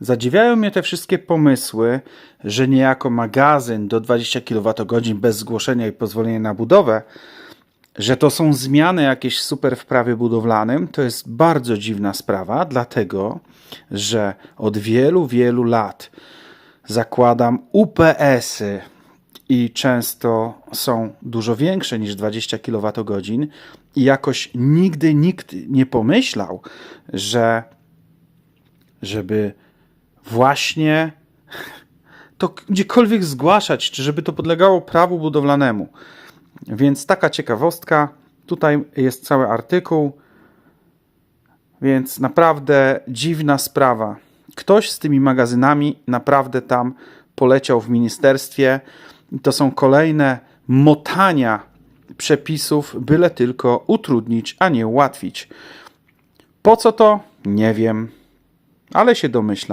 Zadziwiają mnie te wszystkie pomysły, że niejako magazyn do 20 kWh bez zgłoszenia i pozwolenia na budowę, że to są zmiany jakieś super w prawie budowlanym, to jest bardzo dziwna sprawa, dlatego że od wielu, wielu lat zakładam UPS-y i często są dużo większe niż 20 kWh i jakoś nigdy nikt nie pomyślał, że żeby właśnie to gdziekolwiek zgłaszać, czy żeby to podlegało prawu budowlanemu. Więc taka ciekawostka. Tutaj jest cały artykuł. Więc naprawdę dziwna sprawa. Ktoś z tymi magazynami naprawdę tam poleciał w ministerstwie. I to są kolejne motania przepisów, byle tylko utrudnić, a nie ułatwić. Po co to? Nie wiem, ale się domyślam.